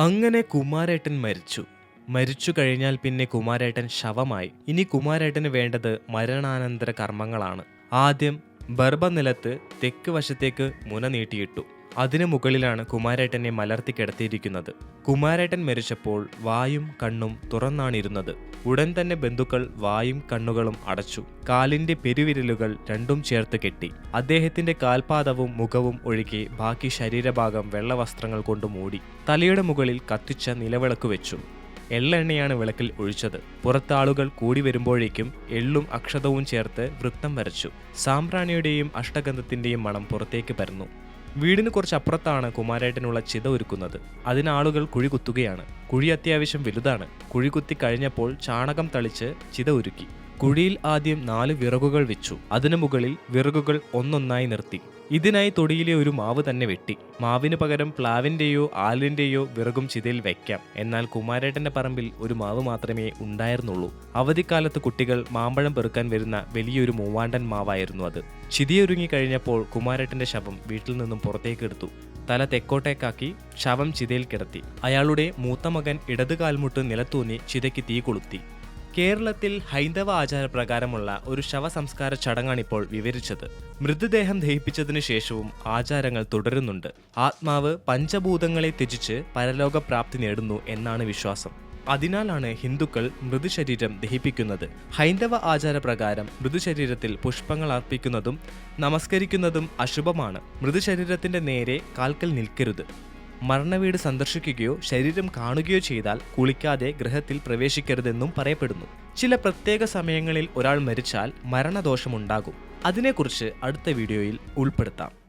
അങ്ങനെ കുമാരേട്ടൻ മരിച്ചു. മരിച്ചു കഴിഞ്ഞാൽ പിന്നെ കുമാരേട്ടൻ ശവമായി. ഇനി കുമാരേട്ടന് വേണ്ടത് മരണാനന്തര കർമ്മങ്ങളാണ്. ആദ്യം ബർബനിലത്ത് തെക്ക് വശത്തേക്ക് മുന നീട്ടിയിട്ടു. അതിനു മുകളിലാണ് കുമാരേട്ടനെ മലർത്തി കിടത്തിയിരിക്കുന്നത്. കുമാരേട്ടൻ മരിച്ചപ്പോൾ വായും കണ്ണും തുറന്നാണിരുന്നത്. ഉടൻ തന്നെ ബന്ധുക്കൾ വായും കണ്ണുകളും അടച്ചു. കാലിന്റെ പെരുവിരലുകൾ രണ്ടും ചേർത്ത് കെട്ടി. അദ്ദേഹത്തിന്റെ കാൽപാദവും മുഖവും ഒഴികെ ബാക്കി ശരീരഭാഗം വെള്ളവസ്ത്രങ്ങൾ കൊണ്ട് മൂടി. തലയുടെ മുകളിൽ കത്തിച്ച നിലവിളക്ക് വെച്ചു. എള്ളെണ്ണയാണ് വിളക്കിൽ ഒഴിച്ചത്. പുറത്താളുകൾ കൂടി വരുമ്പോഴേക്കും എള്ളും അക്ഷതവും ചേർത്ത് വൃത്തം വരച്ചു. സാമ്പ്രാണിയുടെയും അഷ്ടഗന്ധത്തിന്റെയും മണം പുറത്തേക്ക് പരന്നു. വീടിന് കുറച്ചപ്പുറത്താണ് കുമാരേട്ടനുള്ള ചിത ഒരുക്കുന്നത്. അതിനാളുകൾ കുഴി കുത്തുകയാണ്. കുഴി അത്യാവശ്യം വലുതാണ്. കുഴി കുത്തി കഴിഞ്ഞപ്പോൾ ചാണകം തളിച്ച് ചിത ഒരുക്കി. കുഴിയിൽ ആദ്യം നാല് വിറകുകൾ വെച്ചു. അതിനു മുകളിൽ വിറകുകൾ ഒന്നൊന്നായി നിർത്തി. ഇതിനായി തൊടിയിലെ ഒരു മാവ് തന്നെ വെട്ടി. മാവിന് പകരം പ്ലാവിന്റെയോ ആലിന്റെയോ വിറകും ചിതയിൽ വെക്കാം. എന്നാൽ കുമാരേട്ടന്റെ പറമ്പിൽ ഒരു മാവ് മാത്രമേ ഉണ്ടായിരുന്നുള്ളൂ. അവധിക്കാലത്ത് കുട്ടികൾ മാമ്പഴം പെറുക്കാൻ വരുന്ന വലിയൊരു മൂവാണ്ടൻ മാവായിരുന്നു അത്. ചിതിയൊരുങ്ങി കഴിഞ്ഞപ്പോൾ കുമാരേട്ടന്റെ ശവം വീട്ടിൽ നിന്നും പുറത്തേക്ക് എടുത്തു. തല തെക്കോട്ടേക്കാക്കി ശവം ചിതയിൽ കിടത്തി. അയാളുടെ മൂത്ത മകൻ നിലത്തൂന്നി ചിതയ്ക്ക് തീ കൊളുത്തി. കേരളത്തിൽ ഹൈന്ദവ ആചാരപ്രകാരമുള്ള ഒരു ശവസംസ്കാര ചടങ്ങാണിപ്പോൾ വിവരിച്ചത്. മൃതദേഹം ദഹിപ്പിച്ചതിനു ശേഷവും ആചാരങ്ങൾ തുടരുന്നുണ്ട്. ആത്മാവ് പഞ്ചഭൂതങ്ങളെ ത്യജിച്ച് പരലോകപ്രാപ്തി നേടുന്നു എന്നാണ് വിശ്വാസം. അതിനാലാണ് ഹിന്ദുക്കൾ മൃതശരീരം ദഹിപ്പിക്കുന്നത്. ഹൈന്ദവ ആചാരപ്രകാരം മൃതശരീരത്തിൽ പുഷ്പങ്ങൾ അർപ്പിക്കുന്നതും നമസ്കരിക്കുന്നതും അശുഭമാണ്. മൃതശരീരത്തിന്റെ നേരെ കാൽക്കൽ നിൽക്കരുത്. മരണവീട് സന്ദർശിക്കുകയോ ശരീരം കാണുകയോ ചെയ്താൽ കുളിക്കാതെ ഗൃഹത്തിൽ പ്രവേശിക്കരുതെന്നും പറയപ്പെടുന്നു. ചില പ്രത്യേക സമയങ്ങളിൽ ഒരാൾ മരിച്ചാൽ മരണദോഷമുണ്ടാകും. അതിനെക്കുറിച്ച് അടുത്ത വീഡിയോയിൽ ഉൾപ്പെടുത്താം.